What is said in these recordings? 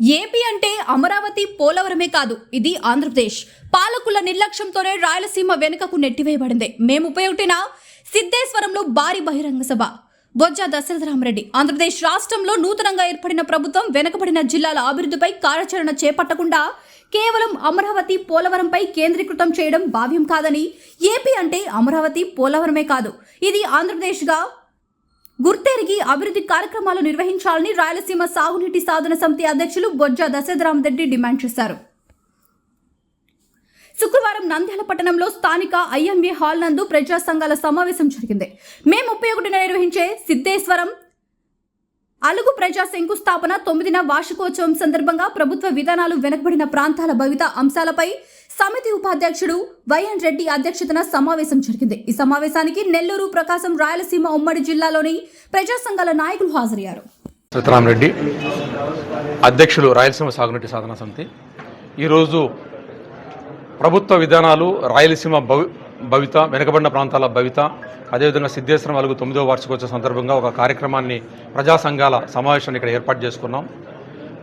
AP అంటే అమరావతి పోలవరమే కాదు ఇది ఆంధ్రప్రదేశ్. పాలకుల నిర్లక్ష్యంతోనే రాయలసీమ వెనుకకు నెట్టివేయబడింది. మేము ఉపయోగిన సిద్ధేశ్వరంలో భారీ బహిరంగ సభ. బొజ్జ దశరథరామరెడ్డి ఆంధ్రప్రదేశ్ రాష్ట్రంలో నూతనంగా ఏర్పడిన ప్రభుత్వం వెనుకబడిన జిల్లాల అభివృద్ధిపై కార్యాచరణ చేపట్టకుండా కేవలం అమరావతి పోలవరంపై కేంద్రీకృతం చేయడం భావ్యం కాదని ఏపీ అంటే అమరావతి పోలవరమే కాదు ఇది ఆంధ్రప్రదేశ్గా గుర్తెరిగి అభివృద్ధి కార్యక్రమాలు నిర్వహించాలని రాయలసీమ సాగునీటి సాధన సమితి అధ్యక్షులు బొజ్జ దశరథరామ్ రెడ్డి డిమాండ్ చేశారు. శుక్రవారం నంద్యాల పట్టణంలో స్థానిక ఐఎంఏ హాల్ నందు ప్రజా సంఘాల సమావేశం జరిగింది. మే ముప్పై ఒకటిన నిర్వహించే సిద్ధేశ్వరం అలుగు ప్రజా శంకుస్థాపన తొమ్మిదిన వార్షికోత్సవం సందర్భంగా ప్రభుత్వ విధానాలు వెనకబడిన ప్రాంతాల భవిత అంశాలపై సమితి ఉపాధ్యక్షుడు వైఎన్ రెడ్డి అధ్యక్షతన సమావేశం జరిగింది. ఈ సమావేశానికి నెల్లూరు ప్రకాశం రాయలసీమ ఉమ్మడి జిల్లాలోని ప్రజా సంఘాల నాయకులు హాజరయ్యారు. సీతారామరెడ్డి అధ్యక్షులు రాయలసీమ సాగునీటి సాధన సమితి. ఈరోజు ప్రభుత్వ విధానాలు రాయలసీమ భవి భవిత వెనుకబడిన ప్రాంతాల భవిత. అదేవిధంగా సిద్ధేశ్వరం అలుగు తొమ్మిదవ వార్షికోత్సవ సందర్భంగా ఒక కార్యక్రమాన్ని ప్రజా సంఘాల సమావేశాన్ని ఇక్కడ ఏర్పాటు చేసుకున్నాం.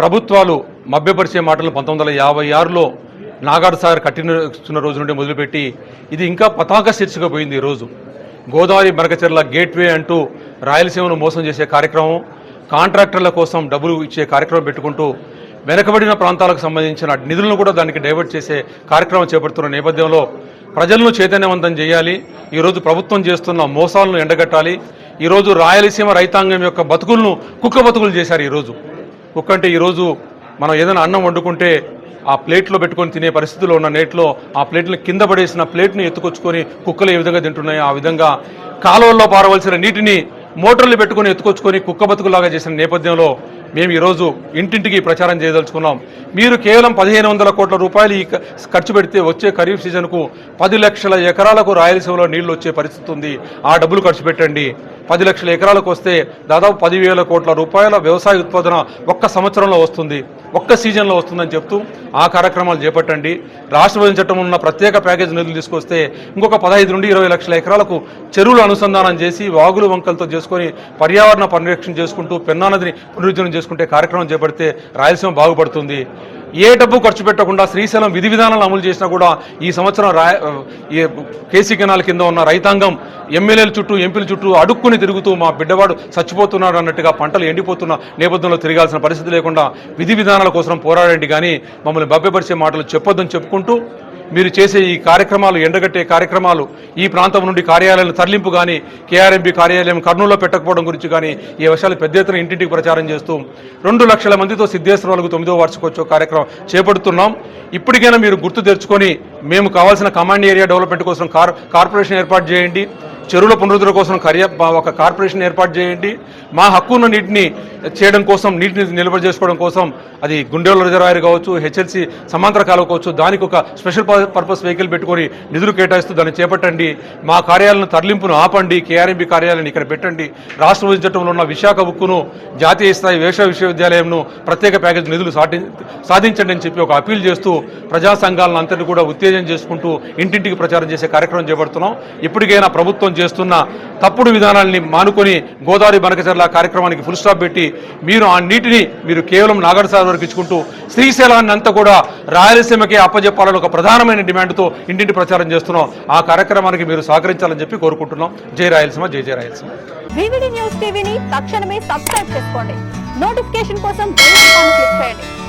ప్రభుత్వాలు మభ్యపరిచే మాటలు పంతొమ్మిది వందల యాభై ఆరులో నాగార్జు సాగర్ కట్టిన రోజు నుండి మొదలుపెట్టి ఇది ఇంకా పతాక శీర్షికపోయింది ఈరోజు గోదావరి మరకచెర్ల గేట్వే అంటూ రాయలసీమను మోసం చేసే కార్యక్రమం కాంట్రాక్టర్ల కోసం డబ్బులు ఇచ్చే కార్యక్రమం పెట్టుకుంటూ వెనకబడిన ప్రాంతాలకు సంబంధించిన నిధులను కూడా దానికి డైవర్ట్ చేసే కార్యక్రమం చేపడుతున్న నేపథ్యంలో ప్రజలను చైతన్యవంతం చేయాలి. ఈరోజు ప్రభుత్వం చేస్తున్న మోసాలను ఎండగట్టాలి. ఈరోజు రాయలసీమ రైతాంగం యొక్క బతుకులను కుక్క బతుకులు చేశారు ఈరోజు కుక్క అంటే ఈరోజు మనం ఏదైనా అన్నం వండుకుంటే ఆ ప్లేట్లో పెట్టుకొని తినే పరిస్థితిలో ఉన్న నేట్లో ఆ ప్లేట్ని కింద పడేసిన ప్లేట్ని ఎత్తుకొచ్చుకొని కుక్కలు ఏ విధంగా తింటున్నాయో ఆ విధంగా కాలువల్లో పారవలసిన నీటిని మోటార్లు పెట్టుకొని ఎత్తుకొచ్చుకొని కుక్క బతుకులాగా చేసిన నేపథ్యంలో మేము ఈరోజు ఇంటింటికి ప్రచారం చేయదలుచుకున్నాం. మీరు కేవలం పదిహేను వందల కోట్ల రూపాయలు ఈ ఖర్చు పెడితే వచ్చే ఖరీఫ్ సీజన్కు పది లక్షల ఎకరాలకు రాయలసీమలో నీళ్ళు వచ్చే పరిస్థితి ఉంది. ఆ డబ్బులు ఖర్చు పెట్టండి. పది లక్షల ఎకరాలకు వస్తే దాదాపు పదివేల కోట్ల రూపాయల వ్యవసాయ ఉత్పాదన ఒక్క సంవత్సరంలో వస్తుంది. ఒక్క సీజన్లో వస్తుందని చెప్తూ ఆ కార్యక్రమాలు చేపట్టండి. రాష్ట్ర విభజన చట్టం ఉన్న ప్రత్యేక ప్యాకేజ్ నిధులు తీసుకొస్తే ఇంకొక పదహైదు నుండి ఇరవై లక్షల ఎకరాలకు చెరువులు అనుసంధానం చేసి వాగులు వంకలతో చేసుకొని పర్యావరణ పరిరక్షణ చేసుకుంటూ పెన్నా నదిని పునరుద్ధరణ చేసుకుంటే కార్యక్రమం చేపడితే రాయలసీమ బాగుపడుతుంది. ఏ డబ్బు ఖర్చు పెట్టకుండా శ్రీశైలం విధి విధానాలు అమలు చేసినా కూడా ఈ సంవత్సరం రాయ ఈ కేసీ కెనాల్ కింద ఉన్న రైతాంగం ఎమ్మెల్యేల చుట్టూ ఎంపీల చుట్టూ అడుక్కుని తిరుగుతూ మా బిడ్డవాడు చచ్చిపోతున్నాడు అన్నట్టుగా పంటలు ఎండిపోతున్న నేపథ్యంలో తిరగాల్సిన పరిస్థితి లేకుండా విధి విధానాల కోసం పోరాడండి కానీ మమ్మల్ని బబ్బెపరిచే మాటలు చెప్పొద్దని చెప్పుకుంటూ మీరు చేసే ఈ కార్యక్రమాలు ఎండగట్టే కార్యక్రమాలు ఈ ప్రాంతం నుండి కార్యాలయాలను తరలింపు కానీ కేఆర్ఎంపీ కార్యాలయం కర్నూలులో పెట్టకపోవడం గురించి కానీ ఈ విషయాలు పెద్ద ఎత్తున ఇంటింటికి ప్రచారం చేస్తూ రెండు లక్షల మందితో సిద్ధేశ్వరాలకు తొమ్మిదో వార్షికోత్సవ కార్యక్రమం చేపడుతున్నాం. ఇప్పటికైనా మీరు గుర్తు తెచ్చుకొని మేము కావాల్సిన కమాండ్ ఏరియా డెవలప్మెంట్ కోసం కార్ కార్పొరేషన్ ఏర్పాటు చేయండి. చెరువుల పునరుద్ధరణ కోసం కర్య ఒక కార్పొరేషన్ ఏర్పాటు చేయండి. మా హక్కున్న నీటిని చేయడం కోసం నీటిని నిల్వ చేసుకోవడం కోసం అది గుండెల రిజర్వాయర్ కావచ్చు హెచ్ఎల్సి సమాంతర కాలువ కావచ్చు దానికి ఒక స్పెషల్ పర్పస్ వెహికల్ పెట్టుకొని నిధులు కేటాయిస్తూ దాన్ని చేపట్టండి. మా కార్యాలను తరలింపును ఆపండి కేఆర్ఎంబి కార్యాలయాన్ని ఇక్కడ పెట్టండి. రాష్ట్ర విభజన చట్టంలో ఉన్న విశాఖ ఉక్కును జాతీయ స్థాయి వేష విశ్వవిద్యాలయంను ప్రత్యేక ప్యాకేజ్ నిధులు సాధించండి అని చెప్పి ఒక అప్పీల్ చేస్తూ ప్రజా సంఘాలను అంతటి కూడా ఉత్తేజం చేసుకుంటూ ఇంటింటికి ప్రచారం చేసే కార్యక్రమం చేపడుతున్నాం. ఇప్పటికైనా ప్రభుత్వం చేస్తున్న తప్పుడు విధానాల్ని మానుకొని గోదావరి బనకచర్ల కార్యక్రమానికి ఫుల్ స్టాప్ పెట్టి మీరు ఆ నీటిని మీరు కేవలం నాగరసాగర్ వరకు ఇచ్చుకుంటూ శ్రీశైలాన్ని అంతా కూడా రాయలసీమకి అప్పజెప్పాలని ఒక ప్రధానమైన డిమాండ్తో ఇంటింటి ప్రచారం చేస్తున్నాం. ఆ కార్యక్రమానికి మీరు సహకరించాలని చెప్పి కోరుకుంటున్నాం. జై రాయలసీమ జై జయ రాయలసీమ. న్యూస్ టీవీని తక్షణమే సబ్స్క్రైబ్ చేసుకోండి. నోటిఫికేషన్ కోసం క్లిక్ చేయండి.